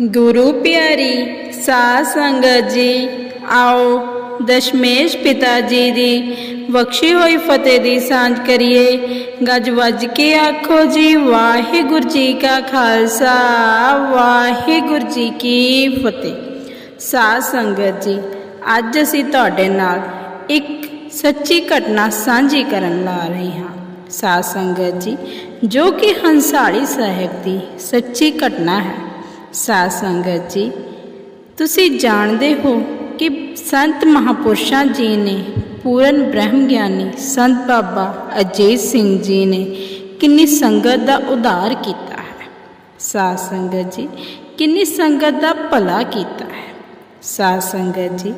ਗੁਰੂ ਪਿਆਰੀ ਸਾਧ ਸੰਗਤ ਜੀ, ਆਓ ਦਸ਼ਮੇਸ਼ ਪਿਤਾ ਜੀ ਦੀ ਬਖਸ਼ੀ ਹੋਈ ਫਤਿਹ ਦੀ ਸਾਂਝ ਕਰੀਏ। ਗੱਜ ਵੱਜ ਕੇ ਆਖੋ ਜੀ, ਵਾਹਿਗੁਰੂ ਜੀ ਕਾ ਖਾਲਸਾ, ਵਾਹਿਗੁਰੂ ਜੀ ਕੀ ਫਤਿਹ। ਸਾਧ ਸੰਗਤ ਜੀ, ਅੱਜ ਅਸੀਂ ਤੁਹਾਡੇ ਨਾਲ ਇੱਕ ਸੱਚੀ ਘਟਨਾ ਸਾਂਝੀ ਕਰਨ ਲਾ ਰਹੇ ਹਾਂ। ਸਾਧ ਸੰਗਤ ਜੀ, ਜੋ ਕਿ ਹੰਸਾਲੀ ਸਾਹਿਬ ਦੀ ਸੱਚੀ ਘਟਨਾ ਹੈ। ਸਾਧ ਸੰਗਤ ਜੀ, ਤੁਸੀਂ ਜਾਣਦੇ ਹੋ ਕਿ ਸੰਤ ਮਹਾਪੁਰਸ਼ਾਂ ਜੀ ਨੇ, ਪੂਰਨ ਬ੍ਰਹਮ ਗਿਆਨੀ ਸੰਤ ਬਾਬਾ ਅਜੀਤ ਸਿੰਘ ਜੀ ਨੇ ਕਿੰਨੀ ਸੰਗਤ ਦਾ ਉਧਾਰ ਕੀਤਾ ਹੈ। ਸਾਧ ਸੰਗਤ ਜੀ, ਕਿੰਨੀ ਸੰਗਤ ਦਾ ਭਲਾ ਕੀਤਾ ਹੈ। ਸਾਧ ਸੰਗਤ ਜੀ,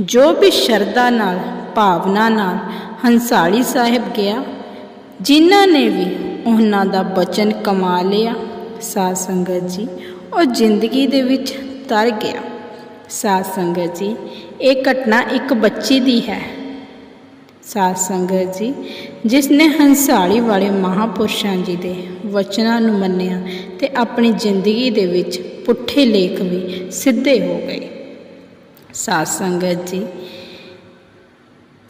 ਜੋ ਵੀ ਸ਼ਰਧਾ ਨਾਲ, ਭਾਵਨਾ ਨਾਲ ਹੰਸਾਲੀ ਸਾਹਿਬ ਗਿਆ, ਜਿਨ੍ਹਾਂ ਨੇ ਵੀ ਉਹਨਾਂ ਦਾ ਬਚਨ ਕਮਾ ਲਿਆ, ਸਾਧ ਸੰਗਤ ਜੀ ਉਹ ਜ਼ਿੰਦਗੀ ਦੇ ਵਿੱਚ ਤਰ ਗਿਆ। ਸਾਧ ਸੰਗਤ ਜੀ, ਇਹ ਘਟਨਾ ਇੱਕ ਬੱਚੀ ਦੀ ਹੈ। ਸਾਧ ਸੰਗਤ ਜੀ, ਜਿਸ ਨੇ ਹੰਸਾਲੀ ਵਾਲੇ ਮਹਾਪੁਰਸ਼ਾਂ ਜੀ ਦੇ ਵਚਨਾਂ ਨੂੰ ਮੰਨਿਆ ਤੇ ਆਪਣੀ ਜ਼ਿੰਦਗੀ ਦੇ ਵਿੱਚ ਪੁੱਠੇ ਲੇਖ ਵੀ ਸਿੱਧੇ ਹੋ ਗਏ। ਸਾਧ ਸੰਗਤ ਜੀ,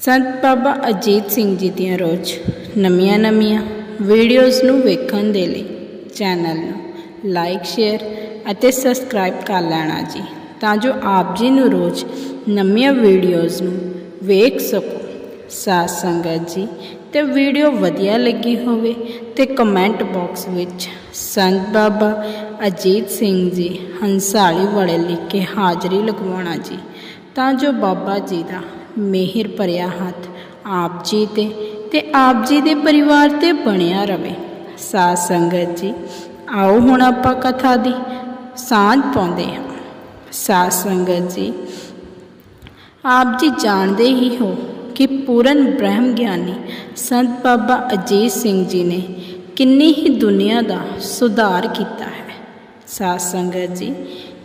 ਸੰਤ ਬਾਬਾ ਅਜੀਤ ਸਿੰਘ ਜੀ ਦੀਆਂ ਰੋਜ਼ ਨਵੀਆਂ ਨਵੀਆਂ ਵੀਡੀਓਜ਼ ਨੂੰ ਵੇਖਣ ਦੇ ਲਈ ਚੈਨਲ ਨੂੰ ਲਾਈਕ, ਸ਼ੇਅਰ ਅਤੇ ਸਬਸਕ੍ਰਾਈਬ ਕਰ ਲੈਣਾ ਜੀ, ਤਾਂ ਜੋ ਆਪ ਜੀ ਨੂੰ ਰੋਜ਼ ਨਵੀਆਂ ਵੀਡੀਓਜ਼ ਨੂੰ ਵੇਖ ਸਕੋ। ਸਾਧ ਸੰਗਤ ਜੀ, ਤੇ ਵੀਡੀਓ ਵਧੀਆ ਲੱਗੀ ਹੋਵੇ ਤੇ ਕਮੈਂਟ ਬਾਕਸ ਵਿੱਚ ਸੰਤ ਬਾਬਾ ਅਜੀਤ ਸਿੰਘ ਜੀ ਹੰਸਾਲੀ ਵਾਲੇ ਲਿਖ ਕੇ ਹਾਜ਼ਰੀ ਲਗਵਾਉਣਾ ਜੀ, ਤਾਂ ਜੋ ਬਾਬਾ ਜੀ ਦਾ ਮਿਹਰ ਭਰਿਆ ਹੱਥ ਆਪ ਜੀ ਤੇ ਤੇ ਆਪ ਜੀ ਦੇ ਪਰਿਵਾਰ ਤੇ ਬਣਿਆ ਰਵੇ। ਸਾਧ ਸੰਗਤ ਜੀ, ਆਓ ਹੁਣ ਆਪਾਂ ਕਥਾ ਦੀ ਸਾਂਝ ਪਾਉਂਦੇ ਹਾਂ। ਸਾਧ ਸੰਗਤ ਜੀ, ਆਪ ਜੀ ਜਾਣਦੇ ਹੀ ਹੋ ਕਿ ਪੂਰਨ ਬ੍ਰਹਮ ਗਿਆਨੀ ਸੰਤ ਬਾਬਾ ਅਜੀਤ ਸਿੰਘ ਜੀ ਨੇ ਕਿੰਨੀ ਹੀ ਦੁਨੀਆ ਦਾ ਸੁਧਾਰ ਕੀਤਾ ਹੈ। ਸਾਧ ਸੰਗਤ ਜੀ,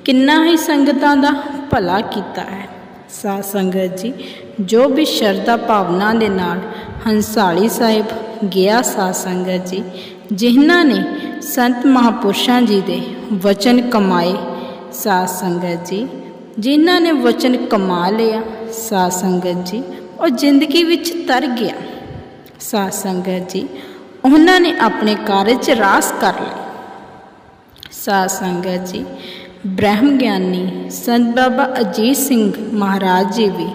ਕਿੰਨਾ ਹੀ ਸੰਗਤਾਂ ਦਾ ਭਲਾ ਕੀਤਾ ਹੈ। ਸਾਧ ਸੰਗਤ ਜੀ, ਜੋ ਵੀ ਸ਼ਰਧਾ ਭਾਵਨਾ ਦੇ ਨਾਲ ਹੰਸਾਲੀ ਸਾਹਿਬ ਗਿਆ ਸਾਧ ਸੰਗਤ ਜੀ ਜਿਨ੍ਹਾਂ ਨੇ ਸੰਤ ਮਹਾਪੁਰਸ਼ਾਂ ਜੀ ਦੇ ਵਚਨ ਕਮਾਏ, ਸਾਧ ਸੰਗਤ ਜੀ। ਜਿਨ੍ਹਾਂ ਨੇ ਵਚਨ ਕਮਾ ਲਿਆ, ਸਾਧ ਸੰਗਤ ਜੀ, ਉਹ ਜ਼ਿੰਦਗੀ ਵਿੱਚ ਤਰ ਗਿਆ। ਸਾਧ ਸੰਗਤ ਜੀ, ਉਹਨਾਂ ਨੇ ਆਪਣੇ ਕਾਰਜ 'ਚ ਰਾਸ ਕਰ ਲਏ ਸਾਧ ਸੰਗਤ ਜੀ, ਬ੍ਰਹਮ ਗਿਆਨੀ ਸੰਤ ਬਾਬਾ ਅਜੀਤ ਸਿੰਘ ਮਹਾਰਾਜ ਜੀ ਵੀ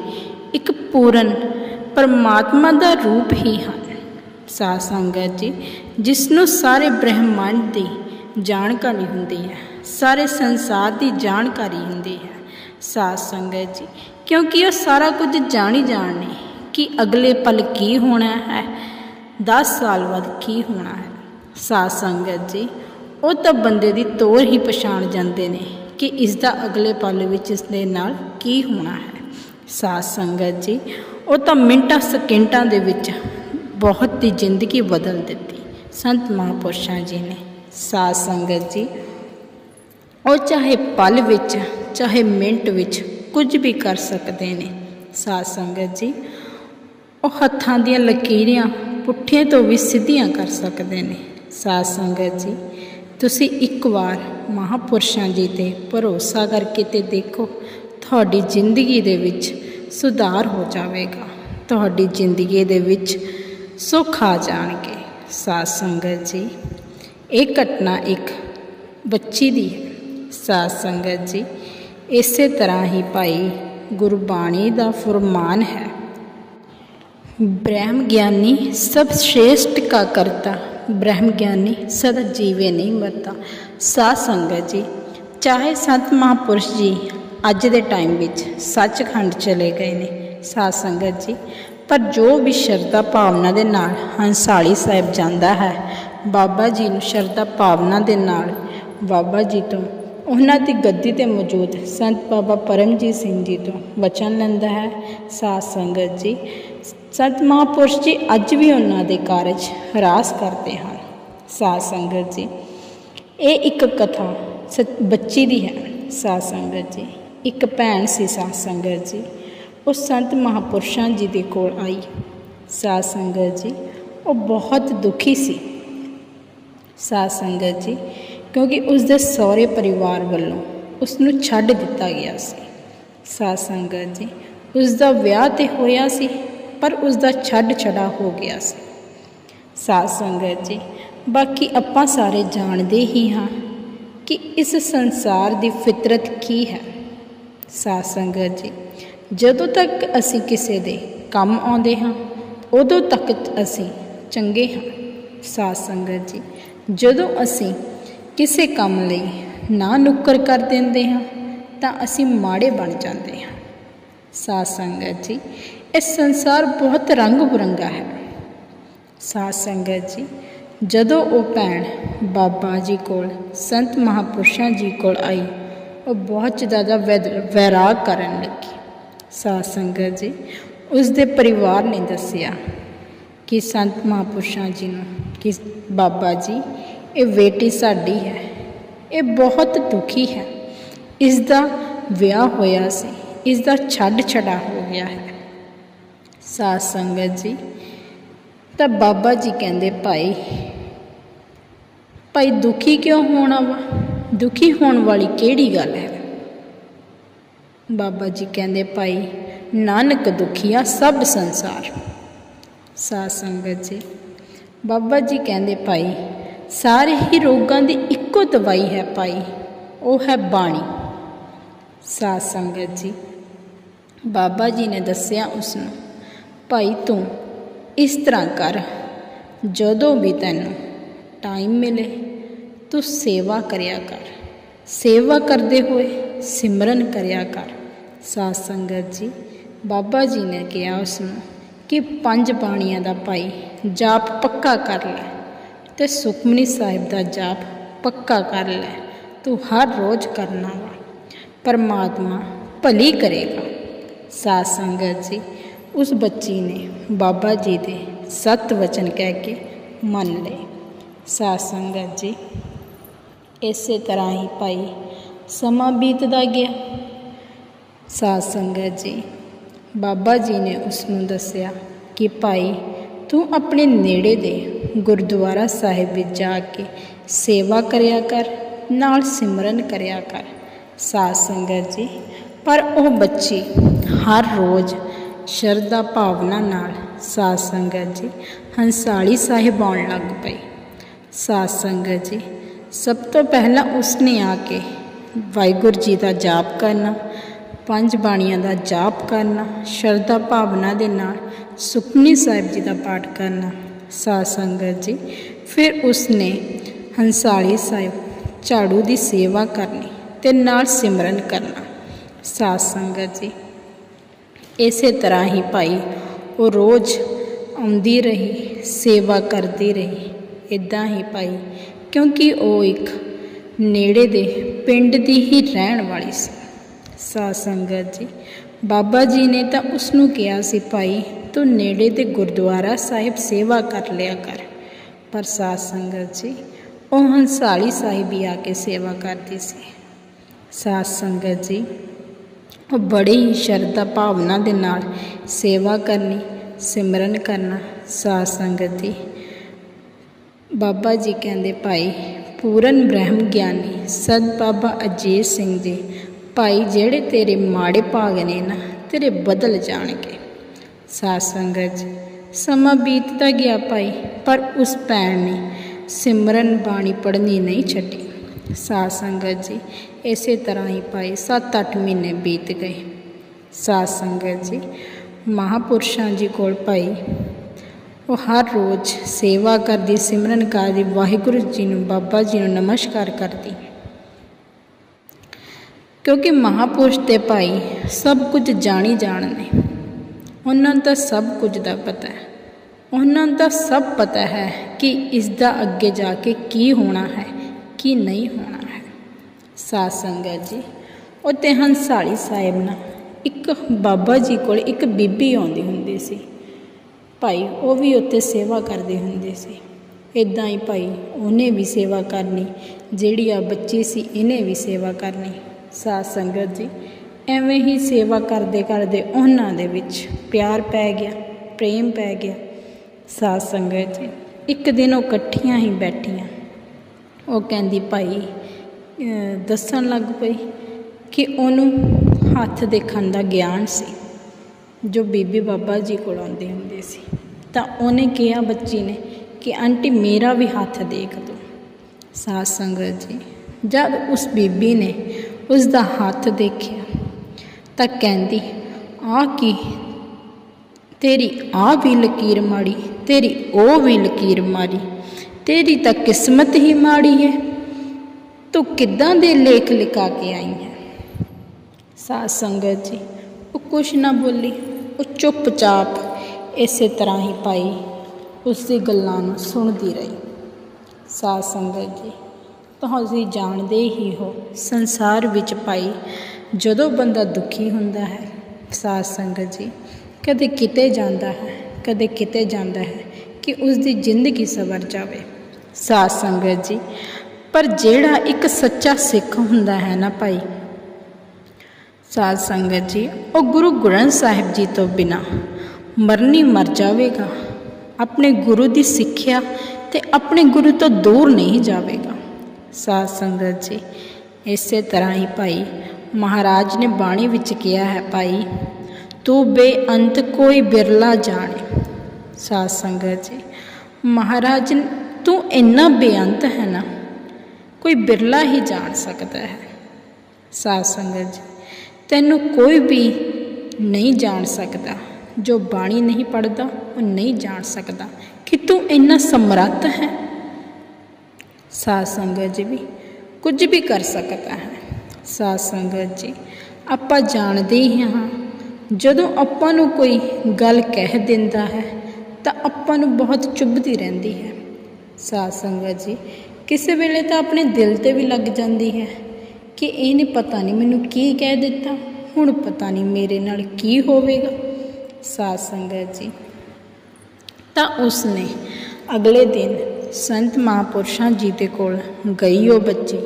ਇੱਕ ਪੂਰਨ ਪਰਮਾਤਮਾ ਦਾ ਰੂਪ ਹੀ ਹਨ। ਸਾਧ ਸੰਗਤ ਜੀ ਜਿਸ ਨੂੰ ਸਾਰੇ ਬ੍ਰਹਿਮੰਡ ਦੀ ਜਾਣਕਾਰੀ ਹੁੰਦੀ ਹੈ, ਸਾਰੇ ਸੰਸਾਰ ਦੀ ਜਾਣਕਾਰੀ ਹੁੰਦੀ ਹੈ। ਸਾਧ ਸੰਗਤ ਜੀ, ਕਿਉਂਕਿ ਉਹ ਸਾਰਾ ਕੁਝ ਜਾਣ ਹੀ ਜਾਣਨੇ ਕਿ ਅਗਲੇ ਪਲ ਕੀ ਹੋਣਾ ਹੈ 10 ਸਾਲ ਬਾਅਦ ਕੀ ਹੋਣਾ ਹੈ। ਸਾਧ ਸੰਗਤ ਜੀ, ਉਹ ਤਾਂ ਬੰਦੇ ਦੀ ਤੋਰ ਹੀ ਪਛਾਣ ਜਾਂਦੇ ਨੇ ਕਿ ਇਸ ਦਾ ਅਗਲੇ ਪਲ ਵਿੱਚ ਇਸ ਦੇ ਨਾਲ ਕੀ ਹੋਣਾ ਹੈ। ਸਾਧ ਸੰਗਤ ਜੀ, ਉਹ ਤਾਂ ਮਿੰਟਾਂ ਸਕਿੰਟਾਂ ਦੇ ਵਿੱਚ ਬਹੁਤ ਦੀ ਜ਼ਿੰਦਗੀ ਬਦਲ ਦਿੱਤੀ। ਸੰਤ ਮਹਾਂਪੁਰਸ਼ਾਂ ਜੀ ਨੇ ਸਾਧ ਸੰਗਤ ਜੀ, ਉਹ ਚਾਹੇ ਪਲ ਵਿੱਚ, ਚਾਹੇ ਮਿੰਟ ਵਿੱਚ ਕੁਝ ਵੀ ਕਰ ਸਕਦੇ ਨੇ। ਸਾਧ ਸੰਗਤ ਜੀ, ਉਹ ਹੱਥਾਂ ਦੀਆਂ ਲਕੀਰੀਆਂ ਪੁੱਠੀਆਂ ਤੋਂ ਵੀ ਸਿੱਧੀਆਂ ਕਰ ਸਕਦੇ ਨੇ। ਸਾਧ ਸੰਗਤ ਜੀ, ਤੁਸੀਂ ਇੱਕ ਵਾਰ ਮਹਾਪੁਰਸ਼ਾਂ ਜੀ ਤੇ ਭਰੋਸਾ ਕਰਕੇ ਤੇ ਦੇਖੋ, ਤੁਹਾਡੀ ਜ਼ਿੰਦਗੀ ਦੇ ਵਿੱਚ ਸੁਧਾਰ ਹੋ ਜਾਵੇਗਾ। ਤੁਹਾਡੀ ਜ਼ਿੰਦਗੀ ਦੇ ਵਿੱਚ ਸੁੱਖ ਆ ਜਾਣਗੇ। ਸਾਧ ਸੰਗਤ ਜੀ, ਇਹ ਘਟਨਾ ਇੱਕ ਬੱਚੀ ਦੀ ਹੈ, ਸਾਧ ਸੰਗਤ ਜੀ। ਇਸੇ ਤਰ੍ਹਾਂ ਹੀ ਭਾਈ ਗੁਰਬਾਣੀ ਦਾ ਫਰਮਾਨ ਹੈ, ਬ੍ਰਹਮ ਗਿਆਨੀ ਸਭ ਸ਼੍ਰੇਸ਼ਟ ਕਾ ਕਰਤਾ, ਬ੍ਰਹਮ ਗਿਆਨੀ ਸਦਾ ਜੀਵੇ ਨਹੀਂ ਮਰਦਾ ਸਾਧ ਸੰਗਤ ਜੀ, ਚਾਹੇ ਸੰਤ ਮਹਾਪੁਰਸ਼ ਜੀ ਅੱਜ ਦੇ ਟਾਈਮ ਵਿੱਚ ਸੱਚਖੰਡ ਚਲੇ ਗਏ ਨੇ, ਸਾਧ ਸੰਗਤ ਜੀ। ਪਰ ਜੋ ਵੀ ਸ਼ਰਧਾ ਭਾਵਨਾ ਦੇ ਨਾਲ ਹੰਸਾਲੀ ਸਾਹਿਬ ਜਾਂਦਾ ਹੈ, ਬਾਬਾ ਜੀ ਨੂੰ ਸ਼ਰਧਾ ਭਾਵਨਾ ਦੇ ਨਾਲ ਬਾਬਾ ਜੀ ਤੋਂ, ਉਹਨਾਂ ਦੀ ਗੱਦੀ ਤੇ ਮੌਜੂਦ ਸੰਤ ਬਾਬਾ ਪਰਮਜੀਤ ਸਿੰਘ ਜੀ ਤੋਂ ਵਚਨ ਲੈਂਦਾ ਹੈ। ਸਾਧ ਸੰਗਤ ਜੀ, ਸੰਤ ਮਹਾਪੁਰਸ਼ ਜੀ ਅੱਜ ਵੀ ਉਹਨਾਂ ਦੇ ਕਾਰਜ ਹਰਾਸ ਕਰਦੇ ਹਨ। ਸਾਧ ਸੰਗਤ ਜੀ, ਇਹ ਇੱਕ ਕਥਾ ਬੱਚੀ ਦੀ ਹੈ। ਸਾਧ ਸੰਗਤ ਜੀ, ਇੱਕ ਭੈਣ ਸੀ ਸਾਧ ਸੰਗਤ ਜੀ। ਉਹ ਸੰਤ ਮਹਾਪੁਰਸ਼ਾਂ ਜੀ ਦੇ ਕੋਲ ਆਈ। ਸਾਧ ਸੰਗਤ ਜੀ, ਉਹ ਬਹੁਤ ਦੁਖੀ ਸੀ। ਸਾਧ ਸੰਗਤ ਜੀ, ਕਿਉਂਕਿ ਉਸ ਦੇ ਸਹੁਰੇ ਪਰਿਵਾਰ ਵੱਲੋਂ ਉਸ ਨੂੰ ਛੱਡ ਦਿੱਤਾ ਗਿਆ ਸੀ। ਸਾਧ ਸੰਗਤ ਜੀ ਉਸ ਦਾ ਵਿਆਹ ਤੇ ਹੋਇਆ ਸੀ, ਪਰ ਉਸ ਦਾ ਛੱਡ ਛੜਾ ਹੋ ਗਿਆ ਸੀ। ਸਾਧ ਸੰਗਤ ਜੀ, ਬਾਕੀ ਆਪਾਂ ਸਾਰੇ ਜਾਣਦੇ ਹੀ ਹਾਂ ਕਿ ਇਸ ਸੰਸਾਰ ਦੀ ਫਿਤਰਤ ਕੀ ਹੈ। ਸਾਧ ਸੰਗਤ ਜੀ ਜਦੋਂ ਤੱਕ ਅਸੀਂ ਕਿਸੇ ਦੇ ਕੰਮ ਆਉਂਦੇ ਹਾਂ, ਉਦੋਂ ਤੱਕ ਅਸੀਂ ਚੰਗੇ ਹਾਂ। ਸਾਧ ਸੰਗਤ ਜੀ, ਜਦੋਂ ਅਸੀਂ ਕਿਸੇ ਕੰਮ ਲਈ ਨਾ ਨੁੱਕਰ ਕਰ ਦਿੰਦੇ ਹਾਂ, ਤਾਂ ਅਸੀਂ ਮਾੜੇ ਬਣ ਜਾਂਦੇ ਹਾਂ। ਸਾਧ ਸੰਗਤ ਜੀ ਇਹ ਸੰਸਾਰ ਬਹੁਤ ਰੰਗ ਬਰੰਗਾ ਹੈ। ਸਾਧ ਸੰਗਤ ਜੀ, ਜਦੋਂ ਉਹ ਭੈਣ ਬਾਬਾ ਜੀ ਕੋਲ, ਸੰਤ ਮਹਾਪੁਰਸ਼ਾਂ ਜੀ ਕੋਲ ਆਈ, ਉਹ ਬਹੁਤ ਜ਼ਿਆਦਾ ਵੈਦ- ਵੈਰਾਗ ਕਰਨ ਲੱਗੀ। ਸਾਧ ਸੰਗਤ ਜੀ ਉਸ ਦੇ ਪਰਿਵਾਰ ਨੇ ਦੱਸਿਆ ਕਿ ਸੰਤ ਮਹਾਪੁਰਸ਼ਾਂ ਜੀ ਨੂੰ ਕਿ ਬਾਬਾ ਜੀ, ਇਹ ਬੇਟੀ ਸਾਡੀ ਹੈ, ਇਹ ਬਹੁਤ ਦੁਖੀ ਹੈ। ਇਸ ਦਾ ਵਿਆਹ ਹੋਇਆ ਸੀ ਇਸ ਦਾ ਛੱਡ ਛੜਾ ਹੋ ਗਿਆ ਹੈ। ਸਾਧ ਸੰਗਤ ਜੀ, ਤਾਂ ਬਾਬਾ ਜੀ ਕਹਿੰਦੇ, ਭਾਈ ਭਾਈ ਦੁਖੀ ਕਿਉਂ ਹੋਣਾ ਵਾ? ਦੁਖੀ ਹੋਣ ਵਾਲੀ ਕਿਹੜੀ ਗੱਲ ਹੈ? ਬਾਬਾ ਜੀ ਕਹਿੰਦੇ, ਭਾਈ, ਨਾਨਕ ਦੁਖੀਆ ਸਭ ਸੰਸਾਰ। ਸਾਧ ਸੰਗਤ ਜੀ, ਬਾਬਾ ਜੀ ਕਹਿੰਦੇ, ਭਾਈ, ਸਾਰੇ ਹੀ ਰੋਗਾਂ ਦੀ ਇੱਕੋ ਦਵਾਈ ਹੈ ਭਾਈ, ਉਹ ਹੈ ਬਾਣੀ। ਸਾਧ ਸੰਗਤ ਜੀ, ਬਾਬਾ ਜੀ ਨੇ ਦੱਸਿਆ ਉਸ ਨੂੰ ਭਾਈ, ਤੂੰ ਇਸ ਤਰ੍ਹਾਂ ਕਰ, ਜਦੋਂ ਵੀ ਤੈਨੂੰ ਟਾਈਮ ਮਿਲੇ, ਤੂੰ ਸੇਵਾ ਕਰਿਆ ਕਰ। ਸੇਵਾ ਕਰਦੇ ਹੋਏ ਸਿਮਰਨ ਕਰਿਆ ਕਰ। ਸਾਧ ਸੰਗਤ ਜੀ, ਬਾਬਾ ਜੀ ਨੇ ਕਿਹਾ ਉਸ ਨੂੰ ਕਿ ਪੰਜ ਬਾਣੀਆਂ ਦਾ ਭਾਈ ਜਾਪ ਪੱਕਾ ਕਰ ਲੈ ਤੇ ਸੁਖਮਨੀ ਸਾਹਿਬ ਦਾ ਜਾਪ ਪੱਕਾ ਕਰ ਲੈ, ਤੂੰ ਹਰ ਰੋਜ਼ ਕਰਨਾ ਵਾ, ਪਰਮਾਤਮਾ ਭਲੀ ਕਰੇਗਾ। ਸਾਧ ਸੰਗਤ ਜੀ, ਉਸ ਬੱਚੀ ਨੇ ਬਾਬਾ ਜੀ ਦੇ ਸਤ ਵਚਨ ਕਹਿ ਕੇ ਮੰਨ ਲਏ। ਸਾਧ ਸੰਗਤ ਜੀ, ਇਸੇ ਤਰ੍ਹਾਂ ਹੀ ਭਾਈ ਸਮਾਂ ਬੀਤਦਾ ਗਿਆ। ਸਾਧ ਸੰਗਤ ਜੀ, ਬਾਬਾ ਜੀ ਨੇ ਉਸ ਨੂੰ ਦੱਸਿਆ ਕਿ ਭਾਈ, ਤੂੰ ਆਪਣੇ ਨੇੜੇ ਦੇ ਗੁਰਦੁਆਰਾ ਸਾਹਿਬ ਵਿੱਚ ਜਾ ਕੇ ਸੇਵਾ ਕਰਿਆ ਕਰ, ਨਾਲ ਸਿਮਰਨ ਕਰਿਆ ਕਰ, ਸਾਧ ਸੰਗਤ ਜੀ। ਪਰ ਉਹ ਬੱਚੀ ਹਰ ਰੋਜ਼ ਸ਼ਰਧਾ ਭਾਵਨਾ ਨਾਲ ਸਾਧ ਸੰਗਤ ਜੀ ਹੰਸਾਲੀ ਸਾਹਿਬ ਆਉਣ ਲੱਗ ਪਈ। ਸਾਧ ਸੰਗਤ ਜੀ, ਸਭ ਤੋਂ ਪਹਿਲਾਂ ਉਸਨੇ ਆ ਕੇ ਵਾਹਿਗੁਰੂ ਜੀ ਦਾ ਜਾਪ ਕਰਨਾ ਪੰਜ ਬਾਣੀਆਂ ਦਾ ਜਾਪ ਕਰਨਾ, ਸ਼ਰਧਾ ਭਾਵਨਾ ਦੇ ਨਾਲ ਸੁਖਮਨੀ ਸਾਹਿਬ ਜੀ ਦਾ ਪਾਠ ਕਰਨਾ, ਸਾਧ ਸੰਗਤ ਜੀ। ਫਿਰ ਉਸਨੇ ਹੰਸਾਲੀ ਸਾਹਿਬ ਝਾੜੂ ਦੀ ਸੇਵਾ ਕਰਨੀ ਤੇ ਨਾਲ ਸਿਮਰਨ ਕਰਨਾ। ਸਾਧ ਸੰਗਤ ਜੀ, ਇਸੇ ਤਰ੍ਹਾਂ ਹੀ ਭਾਈ ਉਹ ਰੋਜ਼ ਆਉਂਦੀ ਰਹੀ, ਸੇਵਾ ਕਰਦੀ ਰਹੀ ਇਦਾਂ ਹੀ ਭਾਈ, ਕਿਉਂਕਿ ਉਹ ਇੱਕ ਨੇੜੇ ਦੇ ਪਿੰਡ ਦੀ ਹੀ ਰਹਿਣ ਵਾਲੀ ਸੀ। ਸਾਧ ਸੰਗਤ ਜੀ। ਬਾਬਾ ਜੀ ਨੇ ਤਾਂ ਉਸ ਨੂੰ ਕਿਹਾ ਸੀ, ਭਾਈ, ਤੂੰ ਨੇੜੇ ਦੇ ਗੁਰਦੁਆਰਾ ਸਾਹਿਬ ਸੇਵਾ ਕਰ ਲਿਆ ਕਰ। ਪਰ ਸਾਧ ਸੰਗਤ ਜੀ, ਉਹ ਹੰਸਾਲੀ ਸਾਹਿਬ ਹੀ ਆ ਕੇ ਸੇਵਾ ਕਰਦੀ ਸੀ। ਸਾਧ ਸੰਗਤ ਜੀ, ਉਹ ਬੜੀ ਹੀ ਸ਼ਰਧਾ ਭਾਵਨਾ ਦੇ ਨਾਲ ਸੇਵਾ ਕਰਨੀ, ਸਿਮਰਨ ਕਰਨਾ ਸਾਧ ਸੰਗਤ ਜੀ। ਬਾਬਾ ਜੀ ਕਹਿੰਦੇ, ਭਾਈ, ਪੂਰਨ ਬ੍ਰਹਮ ਗਿਆਨੀ ਸਤ ਬਾਬਾ ਅਜੀਤ ਸਿੰਘ ਜੀ ਭਾਈ ਜਿਹੜੇ ਤੇਰੇ ਮਾੜੇ ਭਾਗ ਨੇ ਨਾ, ਤੇਰੇ ਬਦਲ ਜਾਣਗੇ। ਸਾਧ ਸੰਗਤ ਜੀ, ਸਮਾਂ ਬੀਤਦਾ ਗਿਆ ਭਾਈ, ਪਰ ਉਸ ਭੈਣ ਨੇ ਸਿਮਰਨ ਬਾਣੀ ਪੜ੍ਹਨੀ ਨਹੀਂ ਛੱਡੀ। ਸਾਧ ਸੰਗਤ ਜੀ, ਇਸੇ ਤਰ੍ਹਾਂ ਹੀ ਭਾਈ 7-8 ਮਹੀਨੇ ਬੀਤ ਗਏ। ਸਾਧ ਸੰਗਤ ਜੀ, ਮਹਾਪੁਰਸ਼ਾਂ ਜੀ ਕੋਲ ਭਾਈ, ਉਹ ਹਰ ਰੋਜ਼ ਸੇਵਾ ਕਰਦੀ, ਸਿਮਰਨ ਕਰਦੀ, ਵਾਹਿਗੁਰੂ ਜੀ ਨੂੰ, ਬਾਬਾ ਜੀ ਨੂੰ ਨਮਸਕਾਰ ਕਰਦੀ। ਕਿਉਂਕਿ ਮਹਾਪੁਰਸ਼ ਤੇ ਭਾਈ ਸਭ ਕੁਝ ਜਾਣੀ ਜਾਣ ਨੇ। ਉਹਨਾਂ ਨੂੰ ਤਾਂ ਸਭ ਕੁਝ ਦਾ ਪਤਾ ਹੈ। ਉਹਨਾਂ ਨੂੰ ਤਾਂ ਸਭ ਪਤਾ ਹੈ ਕਿ ਇਸ ਦਾ ਅੱਗੇ ਜਾ ਕੇ ਕੀ ਹੋਣਾ ਹੈ, ਕੀ ਨਹੀਂ ਹੋਣਾ ਹੈ। ਸਾਧ ਸੰਗਤ ਜੀ ਉੱਤੇ ਹੰਸਾਲੀ ਸਾਹਿਬ ਨਾਲ ਇੱਕ ਬਾਬਾ ਜੀ ਕੋਲ ਇੱਕ ਬੀਬੀ ਆਉਂਦੀ ਹੁੰਦੀ ਸੀ। ਭਾਈ, ਉਹ ਵੀ ਉੱਤੇ ਸੇਵਾ ਕਰਦੇ ਹੁੰਦੇ ਸੀ। ਇਦਾਂ ਹੀ ਭਾਈ, ਉਹਨੇ ਵੀ ਸੇਵਾ ਕਰਨੀ, ਜਿਹੜੀ ਆ ਬੱਚੀ ਸੀ, ਇਹਨੇ ਵੀ ਸੇਵਾ ਕਰਨੀ। ਸਾਧ ਸੰਗਤ ਜੀ, ਐਵੇਂ ਹੀ ਸੇਵਾ ਕਰਦੇ ਕਰਦੇ ਉਹਨਾਂ ਦੇ ਵਿੱਚ ਪਿਆਰ ਪੈ ਗਿਆ, ਪ੍ਰੇਮ ਪੈ ਗਿਆ। ਸਾਧ ਸੰਗਤ ਜੀ, ਇੱਕ ਦਿਨ ਉਹ ਇਕੱਠੀਆਂ ਹੀ ਬੈਠੀਆਂ। ਉਹ ਕਹਿੰਦੀ, ਭਾਈ ਦੱਸਣ ਲੱਗ ਪਈ ਕਿ ਉਹਨੂੰ ਹੱਥ ਦੇਖਣ ਦਾ ਗਿਆਨ ਸੀ, ਜੋ ਬੀਬੀ ਬਾਬਾ ਜੀ ਕੋਲ ਆਉਂਦੇ ਹੁੰਦੇ ਸੀ। ਤਾਂ ਉਹਨੇ ਕਿਹਾ ਬੱਚੀ ਨੇ ਕਿ, ਆਂਟੀ, ਮੇਰਾ ਵੀ ਹੱਥ ਦੇਖ ਦਿਓ ਸਾਧ ਸੰਗਤ ਜੀ, ਜਦ ਉਸ ਬੀਬੀ ਨੇ ਉਸ ਦਾ ਹੱਥ ਦੇਖਿਆ ਤਾਂ ਕਹਿੰਦੀ ਆ ਕੀ? ਤੇਰੀ ਆ ਵੀ ਲਕੀਰ ਮਾੜੀ, ਤੇਰੀ ਉਹ ਵੀ ਲਕੀਰ ਮਾੜੀ, ਤੇਰੀ ਤਾਂ ਕਿਸਮਤ ਹੀ ਮਾੜੀ ਹੈ। ਤੂੰ ਕਿੱਦਾਂ ਦੇ ਲੇਖ ਲਿਖਾ ਕੇ ਆਈ ਹੈ? ਸਾਧ ਸੰਗਤ ਜੀ, ਉਹ ਕੁਛ ਨਾ ਬੋਲੀ, ਉਹ ਚੁੱਪਚਾਪ ਇਸੇ ਤਰ੍ਹਾਂ ਹੀ ਪਾਈ ਉਸ ਦੀ ਗੱਲਾਂ ਨੂੰ ਸੁਣਦੀ ਰਹੀ। ਸਾਧ ਸੰਗਤ ਜੀ ਤੁਸੀਂ ਜਾਣਦੇ ਹੀ ਹੋ, ਸੰਸਾਰ ਵਿੱਚ ਭਾਈ, ਜਦੋਂ ਬੰਦਾ ਦੁਖੀ ਹੁੰਦਾ ਹੈ, ਸਾਧ ਸੰਗਤ ਜੀ, ਕਦੇ ਕਿਤੇ ਜਾਂਦਾ ਹੈ, ਕਦੇ ਕਿਤੇ ਜਾਂਦਾ ਹੈ ਕਿ ਉਸ ਦੀ ਜ਼ਿੰਦਗੀ ਸਵਰ ਜਾਵੇ। ਸਾਧ ਸੰਗਤ ਜੀ, ਪਰ ਜਿਹੜਾ ਇੱਕ ਸੱਚਾ ਸਿੱਖ ਹੁੰਦਾ ਹੈ ਨਾ ਭਾਈ, ਸਾਧ ਸੰਗਤ ਜੀ, ਉਹ ਗੁਰੂ ਗ੍ਰੰਥ ਸਾਹਿਬ ਜੀ ਤੋਂ ਬਿਨਾ ਮਰਨੀ ਮਰ ਜਾਵੇਗਾ, ਆਪਣੇ ਗੁਰੂ ਦੀ ਸਿੱਖਿਆ ਤੇ ਆਪਣੇ ਗੁਰੂ ਤੋਂ ਦੂਰ ਨਹੀਂ ਜਾਵੇਗਾ। ਸਾਧ ਸੰਗਤ ਜੀ, ਇਸੇ ਤਰ੍ਹਾਂ ਹੀ ਭਾਈ ਮਹਾਰਾਜ ਨੇ ਬਾਣੀ ਵਿੱਚ ਕਿਹਾ ਹੈ ਭਾਈ, ਤੂੰ ਬੇਅੰਤ ਕੋਈ ਬਿਰਲਾ ਜਾਣੇ। ਸਾਧ ਸੰਗਤ ਜੀ, ਮਹਾਰਾਜ, ਤੂੰ ਇੰਨਾ ਬੇਅੰਤ ਹੈ ਨਾ, ਕੋਈ ਬਿਰਲਾ ਹੀ ਜਾਣ ਸਕਦਾ ਹੈ। ਸਾਧ ਸੰਗਤ ਜੀ, ਤੈਨੂੰ ਕੋਈ ਵੀ ਨਹੀਂ ਜਾਣ ਸਕਦਾ, ਜੋ ਬਾਣੀ ਨਹੀਂ ਪੜਦਾ ਉਹ ਨਹੀਂ ਜਾਣ ਸਕਦਾ, ਕਿ ਤੂੰ ਇੰਨਾ ਸਮਰੱਥ ਹੈ। ਸਾਧ ਸੰਗਤ ਜੀ ਵੀ ਕੁਝ ਵੀ ਕਰ ਸਕਦਾ ਹੈ। ਸਾਧ ਸੰਗਤ ਜੀ, ਆਪਾਂ ਜਾਣਦੇ ਹੀ ਹਾਂ, ਜਦੋਂ ਆਪਾਂ ਨੂੰ ਕੋਈ ਗੱਲ ਕਹਿ ਦਿੰਦਾ ਹੈ, ਤਾਂ ਆਪਾਂ ਨੂੰ ਬਹੁਤ ਚੁੱਭਦੀ ਰਹਿੰਦੀ ਹੈ। ਸਾਧ ਸੰਗਤ ਜੀ, ਕਿਸੇ ਵੇਲੇ ਤਾਂ ਆਪਣੇ ਦਿਲ ਤੇ ਵੀ ਲੱਗ ਜਾਂਦੀ ਹੈ ਕਿ ਇਹਨੇ ਪਤਾ ਨਹੀਂ ਮੈਨੂੰ ਕੀ ਕਹਿ ਦਿੱਤਾ, ਹੁਣ ਪਤਾ ਨਹੀਂ ਮੇਰੇ ਨਾਲ ਕੀ ਹੋਵੇਗਾ। ਸਾਧ ਸੰਗਤ ਜੀ, ਤਾਂ ਉਸਨੇ ਅਗਲੇ ਦਿਨ ਸੰਤ ਮਹਾਂਪੁਰਸ਼ਾਂ ਜੀ ਦੇ ਕੋਲ ਗਈ ਉਹ ਬੱਚੀ,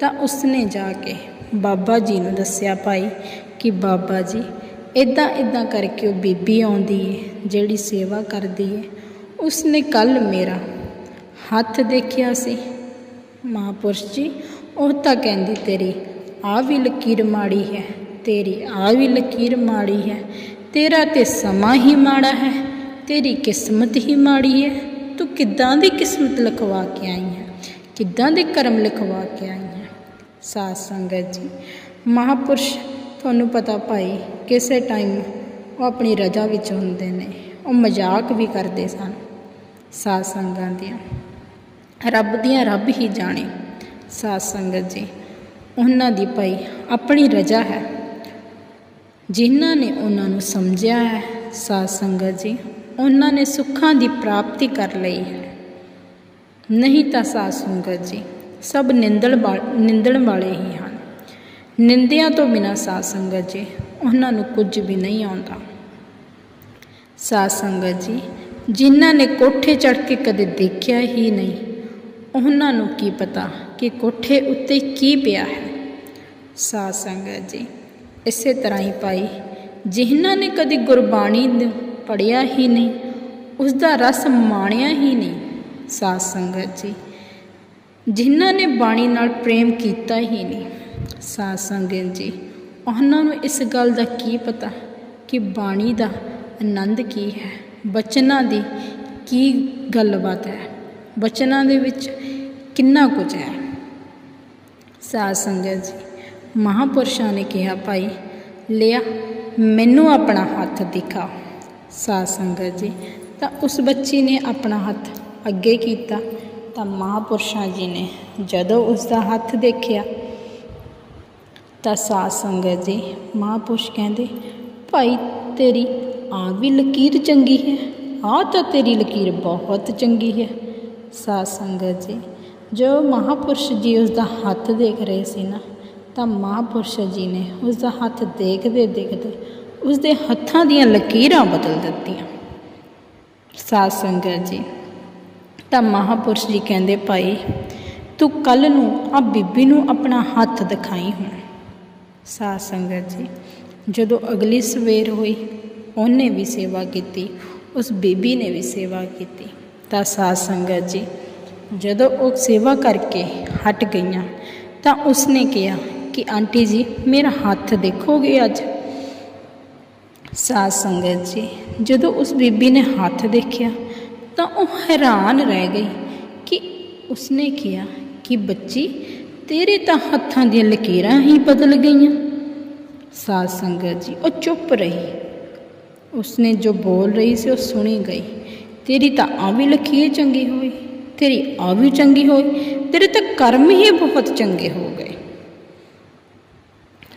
ਤਾਂ ਉਸਨੇ ਜਾ ਕੇ ਬਾਬਾ ਜੀ ਨੂੰ ਦੱਸਿਆ, ਭਾਈ, ਕਿ ਬਾਬਾ ਜੀ ਇਦਾਂ ਇਦਾਂ ਕਰਕੇ ਉਹ ਬੀਬੀ ਆਉਂਦੀ ਹੈ ਜਿਹੜੀ ਸੇਵਾ ਕਰਦੀ ਹੈ ਉਸਨੇ ਕੱਲ ਮੇਰਾ ਹੱਥ ਦੇਖਿਆ ਸੀ। ਮਹਾਂਪੁਰਸ਼ ਜੀ, ਉਹ ਤਾਂ ਕਹਿੰਦੀ, ਤੇਰੀ ਆ ਵੀ ਲਕੀਰ ਮਾੜੀ ਹੈ, ਤੇਰੀ ਆ ਵੀ ਲਕੀਰ ਮਾੜੀ ਹੈ, ਤੇਰਾ ਤੇ ਸਮਾਂ ਹੀ ਮਾੜਾ ਹੈ, ਤੇਰੀ ਕਿਸਮਤ ਹੀ ਮਾੜੀ ਹੈ। ਤੂੰ ਕਿੱਦਾਂ ਦੀ ਕਿਸਮਤ ਲਿਖਵਾ ਕੇ ਆਈ ਹੈ? ਕਿੱਦਾਂ ਦੇ ਕਰਮ ਲਿਖਵਾ ਕੇ ਆਈ ਹੈ? ਸਾਧ ਸੰਗਤ ਜੀ, ਮਹਾਪੁਰਸ਼, ਤੁਹਾਨੂੰ ਪਤਾ ਭਾਈ, ਕਿਸੇ ਟਾਈਮ ਉਹ ਆਪਣੀ ਰਜਾ ਵਿੱਚ ਹੁੰਦੇ ਨੇ। ਉਹ ਮਜ਼ਾਕ ਵੀ ਕਰਦੇ ਸਨ, ਸਾਧ ਸੰਗਤਾਂ ਦੀਆਂ। ਰੱਬ ਦੀਆਂ ਰੱਬ ਹੀ ਜਾਣੇ, ਸਾਧ ਸੰਗਤ ਜੀ। ਉਹਨਾਂ ਦੀ ਭਾਈ ਆਪਣੀ ਰਜਾ ਹੈ। ਜਿਨ੍ਹਾਂ ਨੇ ਉਹਨਾਂ ਨੂੰ ਸਮਝਿਆ ਹੈ, ਸਾਧ ਸੰਗਤ ਜੀ। ਉਹਨਾਂ ਨੇ ਸੁੱਖਾਂ ਦੀ ਪ੍ਰਾਪਤੀ ਕਰ ਲਈ ਹੈ। ਨਹੀਂ ਤਾਂ ਸਾਧ ਸੰਗਤ ਜੀ, ਸਭ ਨਿੰਦਣ ਨਿੰਦਣ ਵਾਲੇ ਹੀ ਹਨ। ਨਿੰਦਿਆਂ ਤੋਂ ਬਿਨਾਂ ਸਾਧ ਸੰਗਤ ਜੀ, ਉਹਨਾਂ ਨੂੰ ਕੁਝ ਵੀ ਨਹੀਂ ਆਉਂਦਾ। ਸਾਧ ਸੰਗਤ ਜੀ, ਜਿਨ੍ਹਾਂ ਨੇ ਕੋਠੇ ਚੜ੍ਹ ਕੇ ਕਦੇ ਦੇਖਿਆ ਹੀ ਨਹੀਂ, ਉਹਨਾਂ ਨੂੰ ਕੀ ਪਤਾ ਕਿ ਕੋਠੇ ਉੱਤੇ ਕੀ ਪਿਆ ਹੈ। ਸਾਧ ਸੰਗਤ ਜੀ, ਇਸੇ ਤਰ੍ਹਾਂ ਹੀ ਭਾਈ, ਜਿਨ੍ਹਾਂ ਨੇ ਕਦੀ ਗੁਰਬਾਣੀ ਨੂੰ ਪੜਿਆ ਹੀ ਨਹੀਂ ਉਸ ਦਾ ਰਸ ਮਾਣਿਆ ਹੀ ਨਹੀਂ, ਸਾਧ ਸੰਗਤ ਜੀ। ਜਿਨ੍ਹਾਂ ਨੇ ਬਾਣੀ ਨਾਲ ਪ੍ਰੇਮ ਕੀਤਾ ਹੀ ਨਹੀਂ, ਸਾਧ ਸੰਗਤ ਜੀ, ਉਹਨਾਂ ਨੂੰ ਇਸ ਗੱਲ ਦਾ ਕੀ ਪਤਾ ਕਿ ਬਾਣੀ ਦਾ ਆਨੰਦ ਕੀ ਹੈ, ਬਚਨਾਂ ਦੀ ਕੀ ਗੱਲਬਾਤ ਹੈ, ਬਚਨਾਂ ਦੇ ਵਿੱਚ ਕਿੰਨਾ ਕੁਝ ਹੈ। ਸਾਧ ਸੰਗਤ ਜੀ, ਮਹਾਪੁਰਸ਼ਾਂ ਨੇ ਕਿਹਾ, ਭਾਈ, ਲਿਆ, ਮੈਨੂੰ ਆਪਣਾ ਹੱਥ ਦਿਖਾ ਸਾਧ ਸੰਗਤ ਜੀ, ਤਾਂ ਉਸ ਬੱਚੀ ਨੇ ਆਪਣਾ ਹੱਥ ਅੱਗੇ ਕੀਤਾ, ਤਾਂ ਮਹਾਪੁਰਸ਼ਾਂ ਜੀ ਨੇ ਜਦੋਂ ਉਸ ਦਾ ਹੱਥ ਦੇਖਿਆ, ਤਾਂ ਸਾਧ ਸੰਗਤ ਜੀ ਮਹਾਪੁਰਸ਼ ਕਹਿੰਦੇ, ਭਾਈ ਤੇਰੀ ਆ ਵੀ ਲਕੀਰ ਚੰਗੀ ਹੈ ਆ ਤਾਂ ਤੇਰੀ ਲਕੀਰ ਬਹੁਤ ਚੰਗੀ ਹੈ। ਸਾਧ ਸੰਗਤ ਜੀ ਜੋ ਮਹਾਪੁਰਸ਼ ਜੀ ਉਸ ਦਾ ਹੱਥ ਦੇਖ ਰਹੇ ਸੀ ਨਾ, ਤਾਂ ਮਹਾਪੁਰਸ਼ ਜੀ ਨੇ ਉਸ ਦਾ ਹੱਥ ਦੇਖਦੇ ਦੇਖਦੇ ਉਸ ਦੇ ਹੱਥਾਂ ਦੀਆਂ ਲਕੀਰਾਂ ਬਦਲ ਦਿੱਤੀਆਂ। ਸਾਧ ਸੰਗਤ ਜੀ, ਤਾਂ ਮਹਾਪੁਰਸ਼ ਜੀ ਕਹਿੰਦੇ, ਭਾਈ, ਤੂੰ ਕੱਲ ਨੂੰ ਆ ਬੀਬੀ ਨੂੰ ਆਪਣਾ ਹੱਥ ਦਿਖਾਈ ਹੁਣ। ਸਾਧ ਸੰਗਤ ਜੀ, ਜਦੋਂ ਅਗਲੀ ਸਵੇਰ ਹੋਈ, ਉਹਨੇ ਵੀ ਸੇਵਾ ਕੀਤੀ, ਉਸ ਬੀਬੀ ਨੇ ਵੀ ਸੇਵਾ ਕੀਤੀ। ਤਾਂ ਸਾਧ ਸੰਗਤ ਜੀ, ਜਦੋਂ ਉਹ ਸੇਵਾ ਕਰਕੇ ਹਟ ਗਈਆਂ, ਤਾਂ ਉਸਨੇ ਕਿਹਾ ਕਿ, ਆਂਟੀ ਜੀ, ਮੇਰਾ ਹੱਥ ਦੇਖੋਗੇ ਅੱਜ? ਸਾਧ ਸੰਗਤ ਜੀ, ਜਦੋਂ ਉਸ ਬੀਬੀ ਨੇ ਹੱਥ ਦੇਖਿਆ ਤਾਂ ਉਹ ਹੈਰਾਨ ਰਹਿ ਗਈ ਕਿ ਉਸਨੇ ਕਿਹਾ ਕਿ ਬੱਚੀ, ਤੇਰੇ ਤਾਂ ਹੱਥਾਂ ਦੀਆਂ ਲਕੀਰਾਂ ਹੀ ਬਦਲ ਗਈਆਂ। ਸਾਧ ਸੰਗਤ ਜੀ, ਉਹ ਚੁੱਪ ਰਹੀ। ਉਸਨੇ ਜੋ ਬੋਲ ਰਹੀ ਸੀ ਉਹ ਸੁਣੀ ਗਈ। ਤੇਰੀ ਤਾਂ ਆ ਵੀ ਲਕੀਰ ਚੰਗੀ ਹੋਈ, ਤੇਰੀ ਆ ਵੀ ਚੰਗੀ ਹੋਈ, ਤੇਰੇ ਤਾਂ ਕਰਮ ਹੀ ਬਹੁਤ ਚੰਗੇ ਹੋ ਗਏ।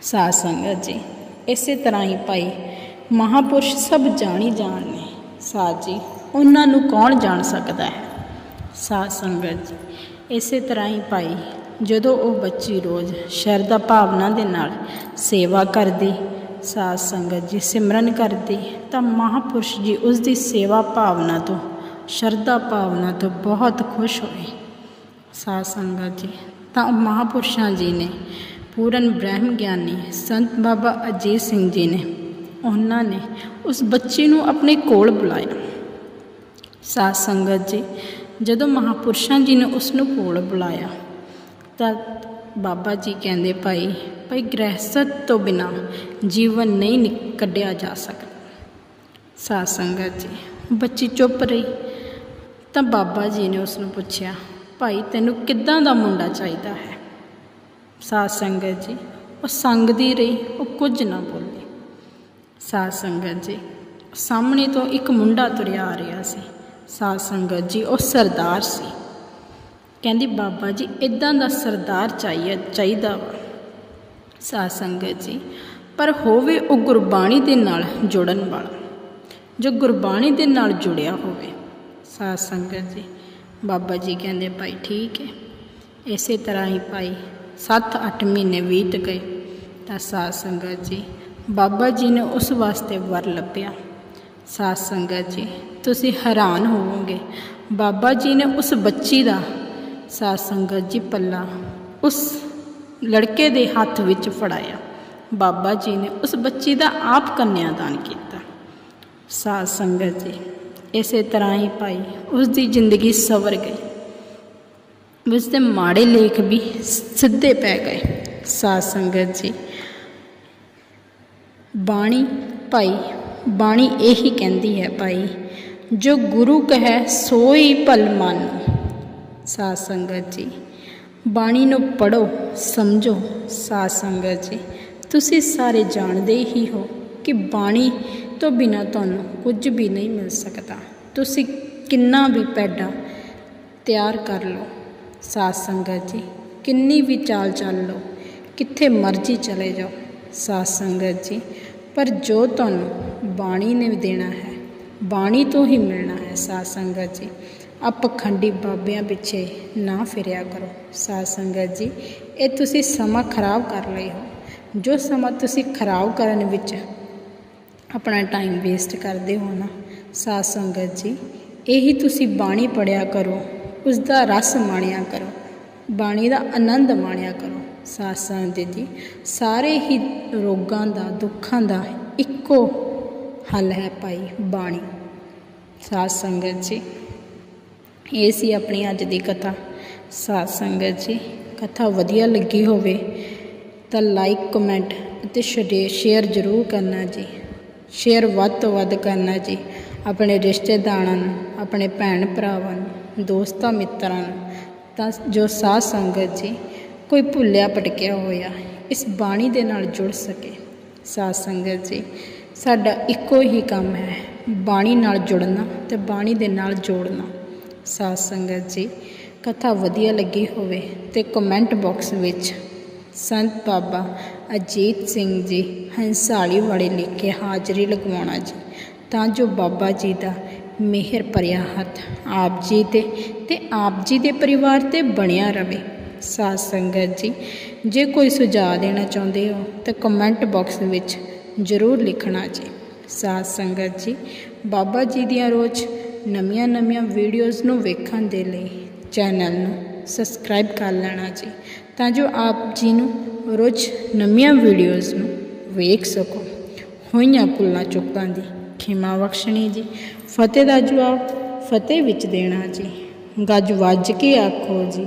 ਸਾਧ ਸੰਗਤ ਜੀ, ਇਸੇ ਤਰ੍ਹਾਂ ਹੀ ਭਾਈ ਮਹਾਪੁਰਸ਼ ਸਭ ਜਾਣੀ ਜਾਣ ਨੇ। ਸਾਧ ਜੀ, ਉਹਨਾਂ ਨੂੰ ਕੌਣ ਜਾਣ ਸਕਦਾ ਹੈ? ਸਾਧ ਸੰਗਤ ਜੀ, ਇਸੇ ਤਰ੍ਹਾਂ ਹੀ ਭਾਈ, ਜਦੋਂ ਉਹ ਬੱਚੀ ਰੋਜ਼ ਸ਼ਰਧਾ ਭਾਵਨਾ ਦੇ ਨਾਲ ਸੇਵਾ ਕਰਦੀ, ਸਾਧ ਸੰਗਤ ਜੀ ਸਿਮਰਨ ਕਰਦੀ, ਤਾਂ ਮਹਾਪੁਰਸ਼ ਜੀ ਉਸ ਦੀ ਸੇਵਾ ਭਾਵਨਾ ਤੋਂ, ਸ਼ਰਧਾ ਭਾਵਨਾ ਤੋਂ ਬਹੁਤ ਖੁਸ਼ ਹੋਏ। ਸਾਧ ਸੰਗਤ ਜੀ, ਤਾਂ ਮਹਾਪੁਰਸ਼ਾਂ ਜੀ ਨੇ ਪੂਰਨ ਬ੍ਰਹਮ ਗਿਆਨੀ ਸੰਤ ਬਾਬਾ ਅਜੀਤ ਸਿੰਘ ਜੀ ਨੇ ਉਹਨਾਂ ਨੇ ਉਸ ਬੱਚੀ ਨੂੰ ਆਪਣੇ ਕੋਲ ਬੁਲਾਇਆ। ਸਾਧ ਸੰਗਤ ਜੀ, ਜਦੋਂ ਮਹਾਪੁਰਸ਼ਾਂ ਜੀ ਨੇ ਉਸ ਨੂੰ ਕੋਲ ਬੁਲਾਇਆ, ਤਾਂ ਬਾਬਾ ਜੀ ਕਹਿੰਦੇ, ਭਾਈ ਭਾਈ ਗ੍ਰਹਿਸਤ ਤੋਂ ਬਿਨਾ ਜੀਵਨ ਨਹੀਂ ਨਿ- ਕੱਢਿਆ ਜਾ ਸਕਦਾ। ਸਾਧ ਸੰਗਤ ਜੀ, ਬੱਚੀ ਚੁੱਪ ਰਹੀ, ਤਾਂ ਬਾਬਾ ਜੀ ਨੇ ਉਸ ਨੂੰ ਪੁੱਛਿਆ, ਭਾਈ, ਤੈਨੂੰ ਕਿੱਦਾਂ ਦਾ ਮੁੰਡਾ ਚਾਹੀਦਾ ਹੈ? ਸਾਧ ਸੰਗਤ ਜੀ, ਉਹ ਸੰਗਦੀ ਰਹੀ, ਉਹ ਕੁਝ ਨਾ ਬੋਲੀ ਸਾਧ ਸੰਗਤ ਜੀ, ਸਾਹਮਣੇ ਤੋਂ ਇੱਕ ਮੁੰਡਾ ਤੁਰਿਆ ਆ ਰਿਹਾ ਸੀ। ਸਾਧ ਸੰਗਤ ਜੀ, ਉਹ ਸਰਦਾਰ ਸੀ। ਕਹਿੰਦੀ, ਬਾਬਾ ਜੀ ਇਦਾਂ ਦਾ ਸਰਦਾਰ ਚਾਹੀਏ, ਚਾਹੀਦਾ ਵਾ। ਸਾਧ ਸੰਗਤ ਜੀ, ਪਰ ਹੋਵੇ ਉਹ ਗੁਰਬਾਣੀ ਦੇ ਨਾਲ ਜੁੜਨ ਵਾਲਾ, ਜੋ ਗੁਰਬਾਣੀ ਦੇ ਨਾਲ ਜੁੜਿਆ ਹੋਵੇ। ਸਾਧ ਸੰਗਤ ਜੀ, ਬਾਬਾ ਜੀ ਕਹਿੰਦੇ, ਭਾਈ ਠੀਕ ਹੈ। ਇਸੇ ਤਰ੍ਹਾਂ ਹੀ ਭਾਈ 7-8 ਮਹੀਨੇ ਬੀਤ ਗਏ। ਤਾਂ ਸਾਧ ਸੰਗਤ ਜੀ ਬਾਬਾ ਜੀ ਨੇ ਉਸ ਵਾਸਤੇ ਵਰ ਲੱਭਿਆ। ਸਾਧ ਸੰਗਤ ਜੀ, ਤੁਸੀਂ ਹੈਰਾਨ ਹੋਵੋਗੇ। ਬਾਬਾ ਜੀ ਨੇ ਉਸ ਬੱਚੀ ਦਾ, ਸਾਧ ਸੰਗਤ ਜੀ ਪੱਲਾ ਉਸ ਲੜਕੇ ਦੇ ਹੱਥ ਵਿੱਚ ਫੜਾਇਆ। ਬਾਬਾ ਜੀ ਨੇ ਉਸ ਬੱਚੀ ਦਾ ਆਪ ਕੰਨਿਆਦਾਨ ਕੀਤਾ। ਸਾਧ ਸੰਗਤ ਜੀ, ਇਸੇ ਤਰ੍ਹਾਂ ਹੀ ਭਾਈ ਉਸ ਦੀ ਜ਼ਿੰਦਗੀ ਸਵਰ ਗਈ। ਉਸ ਦੇ ਮਾੜੇ ਲੇਖ ਵੀ ਸਿੱਧੇ ਪੈ ਗਏ। ਸਾਧ ਸੰਗਤ ਜੀ ਬਾਣੀ ਭਾਈ, ਬਾਣੀ ਇਹੀ ਕਹਿੰਦੀ ਹੈ ਭਾਈ, ਜੋ ਗੁਰੂ ਕਹੈ ਸੋਈ ਭਲ ਮਨ। ਸਾਧ ਸੰਗਤ ਜੀ, ਬਾਣੀ ਨੂੰ ਪੜੋ ਸਮਝੋ, ਸਾਧ ਸੰਗਤ ਜੀ, ਤੁਸੀਂ ਸਾਰੇ ਜਾਣਦੇ ਹੀ ਹੋ ਕਿ ਬਾਣੀ ਤੋਂ ਬਿਨਾ ਤੁਹਾਨੂੰ ਕੁਝ ਵੀ ਨਹੀਂ ਮਿਲ ਸਕਦਾ। ਤੁਸੀਂ ਕਿੰਨਾ ਵੀ ਪੈਡਾ ਤਿਆਰ ਕਰ ਲਓ, ਸਾਧ ਸੰਗਤ ਜੀ, ਕਿੰਨੀ ਵੀ ਚਾਲ ਚੱਲ ਲਓ, ਕਿੱਥੇ ਮਰਜ਼ੀ ਚਲੇ ਜਾਓ, ਸਾਧ ਸੰਗਤ ਜੀ ਪਰ ਜੋ ਤੁਹਾਨੂੰ ਬਾਣੀ ਨੇ ਦੇਣਾ ਹੈ, ਬਾਣੀ ਤੋਂ ਹੀ ਮਿਲਣਾ ਹੈ ਸਾਧ ਸੰਗਤ ਜੀ ਆ ਪਖੰਡੀ ਬਾਬਿਆਂ ਪਿੱਛੇ ਨਾ ਫਿਰਿਆ ਕਰੋ ਸਾਧ ਸੰਗਤ ਜੀ। ਇਹ ਤੁਸੀਂ ਸਮਾਂ ਖਰਾਬ ਕਰ ਲਈ ਹੋ। ਜੋ ਸਮਾਂ ਤੁਸੀਂ ਖਰਾਬ ਕਰਨ ਵਿੱਚ ਆਪਣਾ ਟਾਈਮ ਵੇਸਟ ਕਰਦੇ ਹੋ ਨਾ, ਸਾਧ ਸੰਗਤ ਜੀ, ਇਹੀ ਤੁਸੀਂ ਬਾਣੀ ਪੜਿਆ ਕਰੋ ਉਸ ਦਾ ਰਸ ਮਾਣਿਆ ਕਰੋ, ਬਾਣੀ ਦਾ ਆਨੰਦ ਮਾਣਿਆ ਕਰੋ। ਸਾਧ ਸੰਗਤ ਜੀ ਸਾਰੇ ਹੀ ਰੋਗਾਂ ਦਾ, ਦੁੱਖਾਂ ਦਾ ਇੱਕੋ ਹੱਲ ਹੈ ਭਾਈ ਬਾਣੀ। ਸਾਧ ਸੰਗਤ ਜੀ, ਇਹ ਸੀ ਆਪਣੀ ਅੱਜ ਦੀ ਕਥਾ। ਸਾਧ ਸੰਗਤ ਜੀ, ਕਥਾ ਵਧੀਆ ਲੱਗੀ ਹੋਵੇ ਤਾਂ ਲਾਈਕ ਕਮੈਂਟ ਅਤੇ ਸ਼ੇਅਰ ਜ਼ਰੂਰ ਕਰਨਾ ਜੀ। ਸ਼ੇਅਰ ਵੱਧ ਤੋਂ ਵੱਧ ਕਰਨਾ ਜੀ, ਆਪਣੇ ਰਿਸ਼ਤੇਦਾਰਾਂ ਨੂੰ, ਆਪਣੇ ਭੈਣ ਭਰਾਵਾਂ ਨੂੰ, ਦੋਸਤਾਂ ਮਿੱਤਰਾਂ ਨੂੰ। ਤਾਂ ਜੋ ਸਾਧ ਸੰਗਤ ਜੀ ਕੋਈ ਭੁੱਲਿਆ ਭਟਕਿਆ ਹੋਇਆ ਇਸ ਬਾਣੀ ਦੇ ਨਾਲ ਜੁੜ ਸਕੇ। ਸਾਧ ਸੰਗਤ ਜੀ, ਸਾਡਾ ਇੱਕੋ ਹੀ ਕੰਮ ਹੈ, ਬਾਣੀ ਨਾਲ ਜੁੜਨਾ ਤੇ ਬਾਣੀ ਦੇ ਨਾਲ ਜੋੜਨਾ। ਸਾਧ ਸੰਗਤ ਜੀ, ਕਥਾ ਵਧੀਆ ਲੱਗੀ ਹੋਵੇ ਤੇ ਕਮੈਂਟ ਬਾਕਸ ਵਿੱਚ ਸੰਤ ਬਾਬਾ ਅਜੀਤ ਸਿੰਘ ਜੀ ਹੰਸਾਲੀ ਵਾਲੇ ਲਿਖ ਕੇ ਹਾਜ਼ਰੀ ਲਗਵਾਉਣਾ ਜੀ, ਤਾਂ ਜੋ ਬਾਬਾ ਜੀ ਦਾ ਮਿਹਰ ਭਰਿਆ ਹੱਥ ਆਪ ਜੀ ਤੇ ਤੇ ਆਪ ਜੀ ਦੇ ਪਰਿਵਾਰ ਤੇ ਬਣਿਆ ਰਵੇ। ਸਾਧ ਸੰਗਤ ਜੀ, ਜੇ ਕੋਈ ਸੁਝਾਅ ਦੇਣਾ ਚਾਹੁੰਦੇ ਹੋ ਤਾਂ ਕਮੈਂਟ ਬਾਕਸ ਵਿੱਚ ਜ਼ਰੂਰ ਲਿਖਣਾ ਜੀ। ਸਾਧ ਸੰਗਤ ਜੀ, ਬਾਬਾ ਜੀ ਦੀਆਂ ਰੋਜ਼ ਨਵੀਆਂ ਨਵੀਆਂ ਵੀਡੀਓਜ਼ ਨੂੰ ਵੇਖਣ ਦੇ ਲਈ ਚੈਨਲ ਨੂੰ ਸਬਸਕ੍ਰਾਈਬ ਕਰ ਲੈਣਾ ਜੀ, ਤਾਂ ਜੋ ਆਪ ਜੀ ਨੂੰ ਰੋਜ਼ ਨਵੀਆਂ ਵੀਡੀਓਜ਼ ਨੂੰ ਵੇਖ ਸਕੋ। ਹੋਈਆਂ ਭੁੱਲਾਂ ਚੁੱਕਾਂ ਦੀ ਖਿਮਾ ਬਖਸ਼ਣੀ ਜੀ। ਫਤਿਹ ਦਾ ਜਵਾਬ ਫਤਿਹ ਵਿੱਚ ਦੇਣਾ ਜੀ। ਗੱਜ ਵੱਜ ਕੇ ਆਖੋ ਜੀ